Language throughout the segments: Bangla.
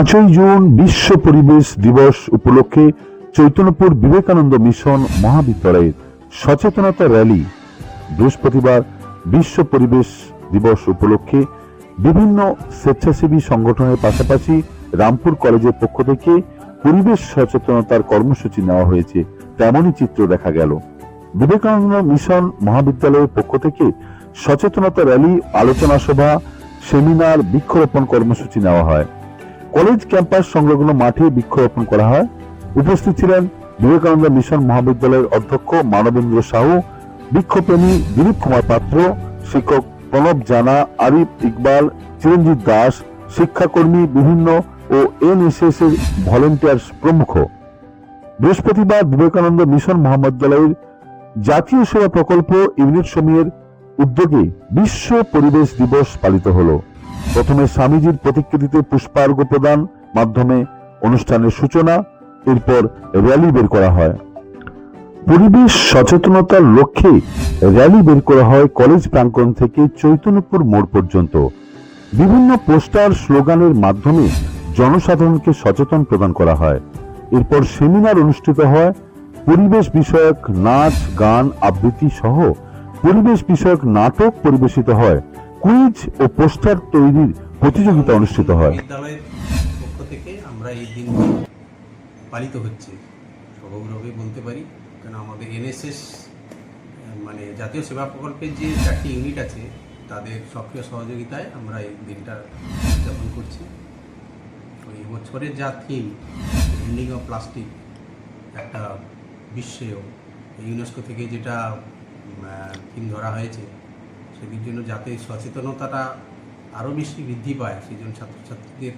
পাঁচই জুন বিশ্ব পরিবেশ দিবস উপলক্ষে চৈতন্যপুর বিবেকানন্দ মিশন মহাবিদ্যালয়ের সচেতনতা র্যালি। বৃহস্পতিবার বিশ্ব পরিবেশ দিবস উপলক্ষে বিভিন্ন স্বেচ্ছাসেবী সংগঠনের পাশাপাশি রামপুর কলেজের পক্ষ থেকে পরিবেশ সচেতনতার কর্মসূচি নেওয়া হয়েছে, তেমনই চিত্র দেখা গেল। বিবেকানন্দ মিশন মহাবিদ্যালয়ের পক্ষ থেকে সচেতনতা র্যালি, আলোচনা সভা, সেমিনার, বৃক্ষরোপণ কর্মসূচি নেওয়া হয়। কলেজ ক্যাম্পাস সংলগ্ন মাঠে বৃক্ষরোপণ করা হয়। উপস্থিত ছিলেন বিবেকানন্দ মিশন মহাবিদ্যালয়ের অধ্যক্ষ মানবেন্দ্র সাহু, বৃক্ষপ্রেমী দিলীপ কুমার পাত্র, শিক্ষক প্রণব জানা, আরিফ ইকবাল, চিরঞ্জিত দাস, শিক্ষাকর্মী বিভিন্ন ও এনএসএস এর ভলেন্টিয়ার প্রমুখ। বৃহস্পতিবার বিবেকানন্দ মিশন মহাবিদ্যালয়ের জাতীয় সেবা প্রকল্প ইউনিট সমীহের উদ্যোগে বিশ্ব পরিবেশ দিবস পালিত হলো। প্রথমে স্বামীজির প্রতিকৃতিতে পুষ্পার্ঘ্য প্রদান, মাধ্যমে অনুষ্ঠানের সূচনা, এরপর র্যালি বের করা হয়। পরিবেশ সচেতনতার লক্ষ্যে র্যালি বের করা হয় কলেজ প্রাঙ্গণ থেকে চৈতন্যপুর মোড় পর্যন্ত। বিভিন্ন পোস্টার স্লোগানের মাধ্যমে জনসাধারণকে সচেতন প্রদান করা হয়। এরপর সেমিনার অনুষ্ঠিত হয়। পরিবেশ বিষয়ক নাচ, গান, আবৃত্তি সহ পরিবেশ বিষয়ক নাটক পরিবেশিত হয়। কুইজ ও পোস্টার তৈরির প্রতিযোগিতা অনুষ্ঠিত হয়। বিদ্যালয়ের পক্ষ থেকে আমরা এই দিন পালিত হচ্ছে। সমগ্রভাবে বলতে পারি, কেন আমাদের এনএসএস মানে জাতীয় সেবা প্রকল্পের যে চারটি ইউনিট আছে, তাদের সক্রিয় সহযোগিতায় আমরা এই দিনটা উদযাপন করছি। তো এই বছরের যা থিম এন্ডিং অফ প্লাস্টিক, একটা বিশ্বেও ইউনেস্কো থেকে যেটা থিম ধরা হয়েছে সেটির জন্য যাতে সচেতনতাটা আরও বেশি বৃদ্ধি পায় সেই জন্য ছাত্রছাত্রীদের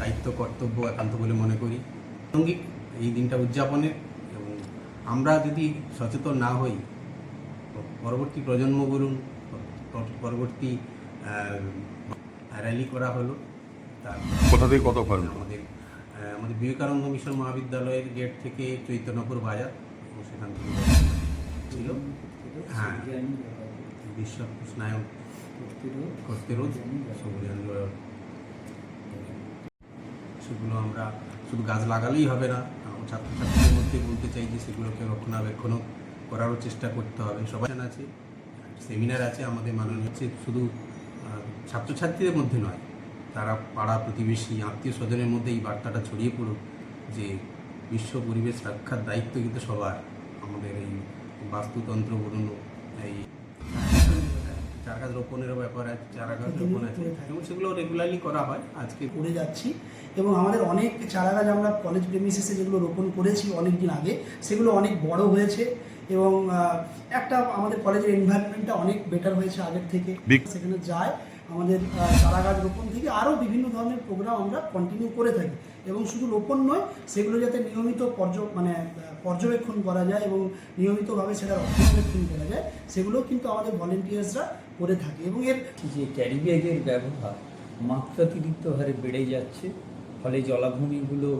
দায়িত্ব কর্তব্য একান্ত বলে মনে করি। প্রাসঙ্গিক এই দিনটা উদযাপনের এবং আমরা যদি সচেতন না হই পরবর্তী প্রজন্ম বলুন পরবর্তী র্যালি করা হলো তার কোথা থেকে কত আমাদের আমাদের বিবেকানন্দ মিশন মহাবিদ্যালয়ের গেট থেকে চৈতন্যপুর বাজার এবং সেখান থেকে ছিল। হ্যাঁ। স্নায়ক করতে রোজ সবুজান সেগুলো আমরা শুধু গাছ লাগালেই হবে না ছাত্রছাত্রীদের মধ্যে বলতে চাই যে সেগুলোকে রক্ষণাবেক্ষণও করারও চেষ্টা করতে হবে। সবাই আছে সেমিনার আছে আমাদের মাননীয় হচ্ছে শুধু ছাত্রছাত্রীদের মধ্যে নয় তারা পাড়া প্রতিবেশী আত্মীয় স্বজনের মধ্যে এই বার্তাটা ছড়িয়ে পড়ুক যে বিশ্ব পরিবেশ রক্ষার দায়িত্ব কিন্তু সবার আমাদের এই বাস্তুতন্ত্র বলুন এই চারা গাছ রোপণেরও ব্যাপার আছে চারা গাছ রোপণ আছে। এবং সেগুলো রেগুলারলি করা হয় আজকে। করে যাচ্ছি এবং আমাদের অনেক চারা গাছ আমরা কলেজ প্রেমিসেসে যেগুলো রোপণ করেছি অনেক দিন আগে সেগুলো অনেক বড় হয়েছে এবং একটা আমাদের কলেজের এনভায়রনমেন্টটা অনেক বেটার হয়েছে আগের থেকে। সেখানে যায় আমাদের চারা গাছ রোপণ থেকে আরও বিভিন্ন ধরনের প্রোগ্রাম আমরা কন্টিনিউ করে থাকি। এবং শুধু রোপণ নয়, সেগুলো যাতে নিয়মিত পর্য মানে পর্যবেক্ষণ করা যায় এবং নিয়মিতভাবে সেটা রক্ষণাবেক্ষণ করা যায় সেগুলো কিন্তু আমাদের ভলেন্টিয়ার্সরা করে থাকে। এবং এর যে ক্যারি ব্যাগের ব্যবহার মাত্রাতিরিক্ত হারে বেড়ে যাচ্ছে, ফলে জলাভূমিগুলো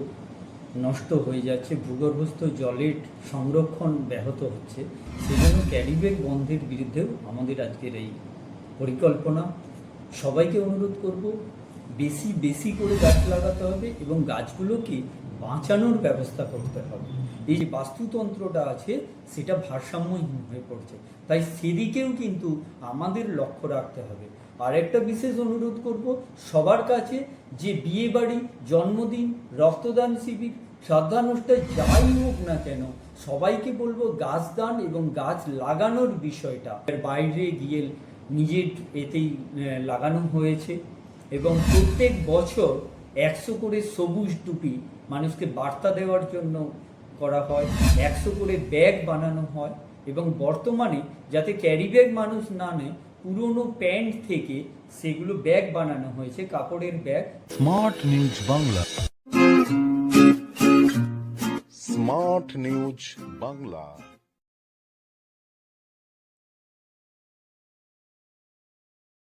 নষ্ট হয়ে যাচ্ছে, ভূগর্ভস্থ জলের সংরক্ষণ ব্যাহত হচ্ছে। সেজন্য ক্যারি ব্যাগ বন্ধের বিরুদ্ধেও আমাদের আজকের এই পরিকল্পনা সবাইকে অনুরোধ করব, বেশি বেশি করে গাছ লাগাতে হবে এবং গাছগুলোকে বাঁচানোর ব্যবস্থা করতে হবে। এই যে বাস্তুতন্ত্রটা আছে, সেটা ভারসাম্যহীন হয়ে পড়ছে। তাই সেদিকেও কিন্তু আমাদের লক্ষ্য রাখতে হবে। আর একটা বিশেষ অনুরোধ করব, সবার কাছে যে বিয়ে বাড়ি, জন্মদিন, রক্তদান শিবির, শ্রদ্ধানুষ্ঠান, যাই হোক না কেন, সবাইকে বলব গাছ দান এবং গাছ লাগানোর বিষয়টা। বাইরে গিয়ে নিজের এতেই লাগানো হয়েছে এবং প্রত্যেক বছর একশো করে সবুজ টুপি মানুষকে বার্তা দেওয়ার জন্য করা হয় একশো করে ব্যাগ বানানো হয় এবং বর্তমানে যাতে ক্যারি ব্যাগ মানুষ না নেয় পুরনো প্যান্ট থেকে সেগুলো ব্যাগ বানানো হয়েছে কাপড়ের bag. Smart news Bangla. Smart news Bangla.